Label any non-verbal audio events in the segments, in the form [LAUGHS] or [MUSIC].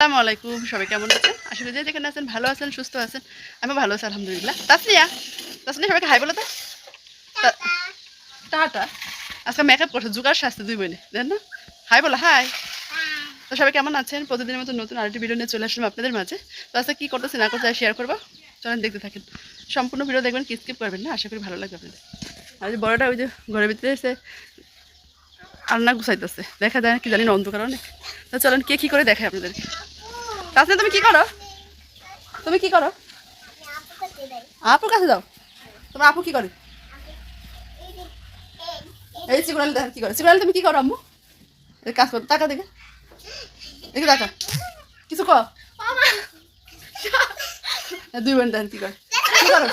আসসালামু আলাইকুম, সবাই কেমন আছেন? আসলে যে যেখানে আছেন, ভালো আছেন, সুস্থ আছেন। আমি ভালো আছি, আলহামদুলিল্লাহ। তাসনিয়া তাসনিয়া, সবাইকে হাই বলো তো। টাটা। আজকে মেকআপ করছে জুগার শাস্তি দুই বোনে দেন না? হাই বলো, হাই। তো সবাই কেমন আছেন? প্রতিদিনের মতো নতুন আরেকটি ভিডিও নিয়ে চলে আসলাম আপনাদের মাঝে। তো আজকে কী করতেছি না করতে শেয়ার করব? চলেন দেখতে থাকেন। সম্পূর্ণ ভিডিও দেখবেন, কি স্কিপ করবেন না? আশা করি ভালো লাগবে আপনাদের। আর যে বড়টা ওই যে ঘরের ভিতরে এসে আলনা গুছাইতেছে। দেখা যায় না, কি জানি, না অন্ধকার অনেক। তো চলেন, কে কী করে দেখায় আপনাদেরকে? তাছাড়া তুমি কি করো? তুমি কি করো? আপুর কাছে যাও। তোমার আপু কি করে? এই সিগুনাল দেখেন কি করে। সিগুনাল তুমি কি করো আম্মু? এই কাজ করো টাকা দেখে। দেখে টাকা কিছু কর। দুই বোন দেখেন কি করে। কি করো?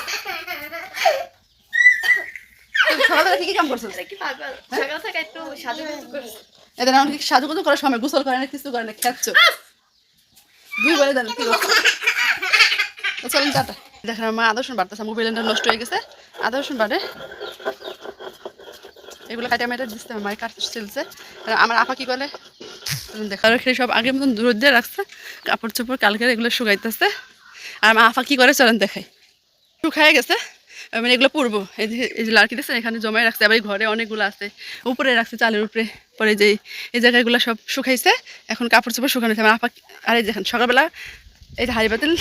তুমি সকালবেলা কি কি কাম করছ? সকাল থেকে একটু সাজুগুজু করছে। এদের এমন কি সাজুগুজু করার সময় গোসল করে না কিছু করে না খেচ্ছ দুই বলে দেন কি চলেন টাটা। দেখেন, আমার আদর্শন বাড়তেছে মোবাইলটা নষ্ট হয়ে গেছে। আদর্শন বাড়ে এগুলো কাটা মেটা দিচ্ছে, আমার কাটতে চলছে। আমার আপা কি করে, দেখার খেয়ে সব আগের মতন দূর দিয়ে রাখছে, কাপড় চোপড় কালকে এগুলো শুকাইতেছে। আর আমার আফা কি করে, চলেন দেখাই। শুকায় গেছে। মানে এগুলো পরবো। এই যে লাড়কি দিচ্ছে এখানে জমায় রাখছে আবার ঘরে অনেকগুলো আছে। উপরে রাখছে চালের উপরে। পরে যে এই জায়গাগুলো সব শুকাইছে এখন কাপড় চোপড় শুকানো হয়েছে। আমার আপা আর এই দেখেন সকালবেলা এই যে হাড়ি বাতিল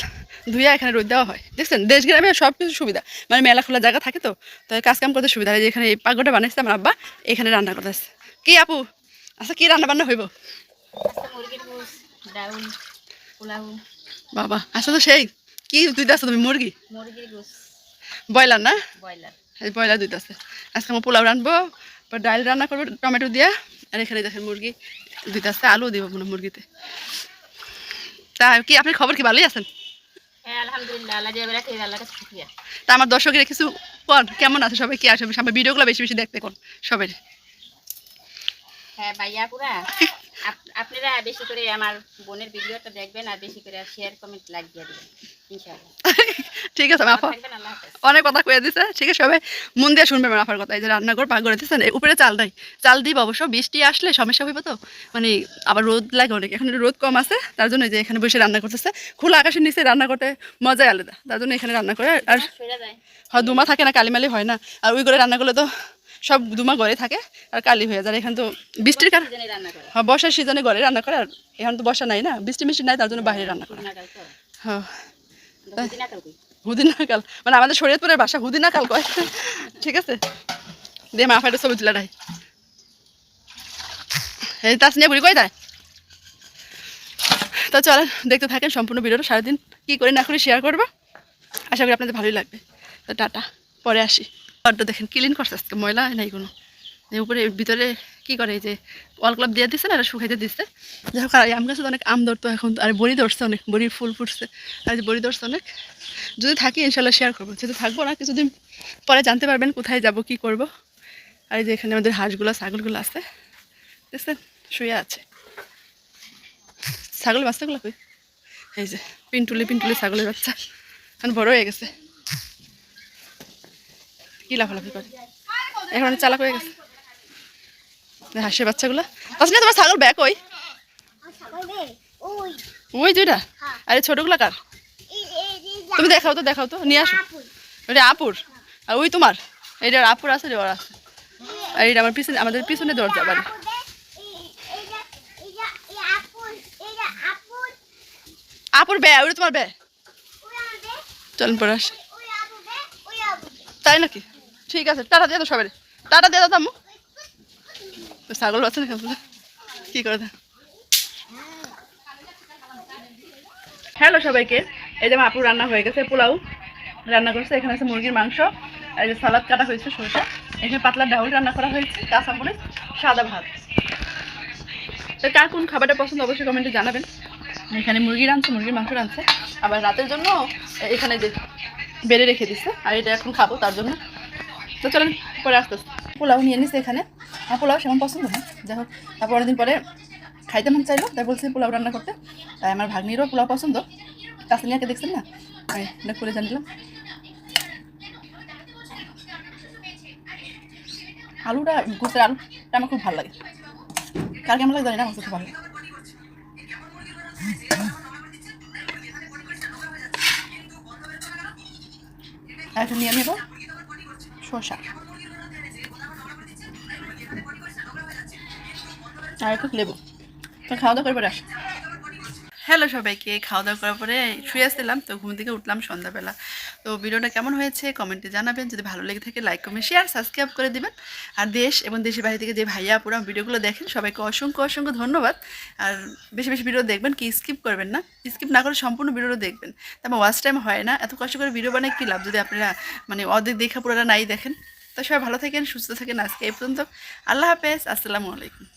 ধুইয়া এখানে রোদ দেওয়া হয়। দেখছেন? দেশ গ্রামে সব কিছু সুবিধা। মানে মেলা খোলা জায়গা থাকে তো তাই কাজ কাম করতে সুবিধা হয়। যে এখানে এই পাগটা বানাইছে আমার আব্বা এখানে রান্না করতেছে। কি আপু? আচ্ছা কি রান্না বান্না হইব? পোলাও। বাবা আসলে তো সেই। কি দুই আছে তুমি মুরগি? মুরগির গোস ব্রয়লার না? ব্রয়লার এই ব্রয়লার দুইটা আছে। আজকে আমার পোলাও রানবো ডাল রান্না করব টমেটো দিয়া আর এখানে দেখেন মুরগি দুইটা আছে আলু দিব মনে মুরগিতে তা কি আপনার খবর কি ভালোই আছেন? তা আমার দর্শকের কিছু কোন কেমন আছে সবাই কি আসবে আমার ভিডিওগুলো বেশি বেশি দেখতে কোন সবাই। হ্যাঁ ভাইয়া পুরা আপনারা বেশি করে আমার বোনের ভিডিওটা দেখবেন আর বেশি করে শেয়ার কমেন্ট লাইক দিয়ে দেবেন ইনশাআল্লাহ। [LAUGHS] ঠিক আছে আপা অনেক কথা কয়ে দিছে ঠিক আছে? সবাই মন দিয়ে শুনবে আপার কথা। এই যে রান্নাঘর পাক করে দিচ্ছেন উপরে চাল নাই। চাল দিব অবশ্য বৃষ্টি আসলে সমস্যা হইব তো। মানে আবার রোদ লাগে অনেক এখন রোদ কম আছে তার জন্য এই যে এখানে বসে রান্না করতেছে। খোলা আকাশের নিচে রান্না করতে মজাই আলাদা তার জন্য এখানে রান্না করে আর যায়। হয় দুমা থাকে না কালিমালি হয় না। আর ওই করে রান্না করলে তো সব দুমা ঘরে থাকে আর কালি হয়ে যায়। এখানে তো বৃষ্টির কারণে হ্যাঁ বর্ষার সিজনে ঘরে রান্না করে আর এখন তো বর্ষা নাই না বৃষ্টি মিষ্টি নাই তার জন্য বাইরে রান্না করে। হ্যাঁ। হুদিনাকাল। মানে আমাদের শরীয়তপুরের ভাষা হুদিনাকাল কয়? ঠিক আছে? দিয়ে মা ফাইটা ছবি তুলে রাই এই তাসনিয়া বুড়ি কই দেয় তো চলেন দেখতে থাকেন সম্পূর্ণ ভিডিওটা সারাদিন। কী করে না করে শেয়ার করব। আশা করি আপনাদের ভালোই লাগবে। তো টাটা, পরে আসি। ঘরটা দেখেন ক্লিন করছে আজকে, ময়লা নাই কোনো। এই উপরে, ভিতরে কি করে এই যে ক্লাব দিয়ে দিচ্ছে না শুকাইতে দিচ্ছে যাই হোক, আর আম গাছে অনেক আম ধরতো এখন, আর বড়ি ধরছে অনেক, বড়ির ফুল ফুটছে, আর যে বড়ি ধরছে অনেক। যদি থাকি, ইনশাল্লাহ শেয়ার করব। যেহেতু থাকব না, কিছুদিন পরে জানতে পারবেন কোথায় যাব, কি করব। আর এই যে এখানে আমাদের হাঁসগুলো, ছাগলগুলো আছে। দেখছেন? শুয়ে আছে। ছাগল বাচ্চাগুলো কই? এই যে, পিন্টুলি পিন্টুলি ছাগলের বাচ্চা। এখন বড় হয়ে গেছে। কি লাফালাফি করে? এখন চালাক হয়ে গেছে। হাঁসের বাচ্চাগুলো? আসলে তোমার ছাগল ব্যাক ওই। ওই দুইটা? আরে ছোটগুলো কার? তুমি দেখাও তো দেখাও তো, নিয়ে আসো। ওটা আপুর। আর ওই তোমার? এইটা আপুর আছে ওর আছে। আর এটা আমার পিছনে, আমাদের পিছনে দরজা বাড়ি। আপুর বে ওটা তোমার বে। চলেন পরে তাই নাকি? ঠিক আছে, টাটা দিয়ে দাও সবাই টাটা দিয়ে দাও ছাগল আছে না কি করে হ্যালো সবাইকে। এই যে আমার আপুর রান্না হয়ে গেছে, পোলাও রান্না করছে, এখানে আছে মুরগির মাংস আর এই যে সালাদ কাটা হয়েছে সরষে এখানে পাতলা ডাউল রান্না করা হয়েছে কাঁচামরিচ সাদা ভাত। তো কার কোন খাবারটা পছন্দ অবশ্যই কমেন্টে জানাবেন। এখানে মুরগি রাঁধছে, মুরগির মাংস রাঁধছে। আবার রাতের জন্য এখানে যে বেড়ে রেখে দিচ্ছে আর এটা এখন খাব তার জন্য। তো চলেন, পরে আস্তে আস্তে পোলাও নিয়ে নিচ্ছে এখানে। আর পোলাও সেমন পছন্দ না। যাই হোক, তারপর অনেকদিন পরে খাইতে মন চাইলো, তাই বলছি পোলাও রান্না করতে। তাই আমার ভাগ্নিরও পোলাও পছন্দ। তাসলিয়াকে দেখছেন না? করে জানলাম। আলুটা গুছের আলুটা আমার খুব ভালো লাগে। কার কেমন লাগে জানি না, আমার খুব ভালো নিয়ে নেব, শসা। আর একটু লেবু। তো খাওয়া দাওয়া করে আস। হ্যালো সবাইকে খাওয়া দাওয়া করার পরে শুয়ে আসছিলাম, তো ঘুম থেকে উঠলাম সন্ধ্যাবেলা। তো ভিডিওটা কেমন হয়েছে কমেন্টে জানাবেন, যদি ভালো লেগে থাকে লাইক, কমেন্ট শেয়ার সাবস্ক্রাইব করে দিবেন। আর দেশ এবং দেশের বাইরে থেকে যে ভাইয়া পুরো ভিডিওগুলো দেখেন, সবাইকে অসংখ্য অসংখ্য ধন্যবাদ। আর বেশি বেশি ভিডিও দেখবেন, কি স্কিপ করবেন না? স্কিপ না করে সম্পূর্ণ ভিডিওটা দেখবেন। তারপর ওয়াচ টাইম হয় না, এত কষ্ট করে ভিডিও বানায় কী লাভ যদি আপনারা মানে অর্ধেক দেখা পুরোটা নাই দেখেন? তো সবাই ভালো থাকেন, সুস্থ থাকেন আজকে এই পর্যন্ত। আল্লাহ হাফেজ, আসসালামু আলাইকুম।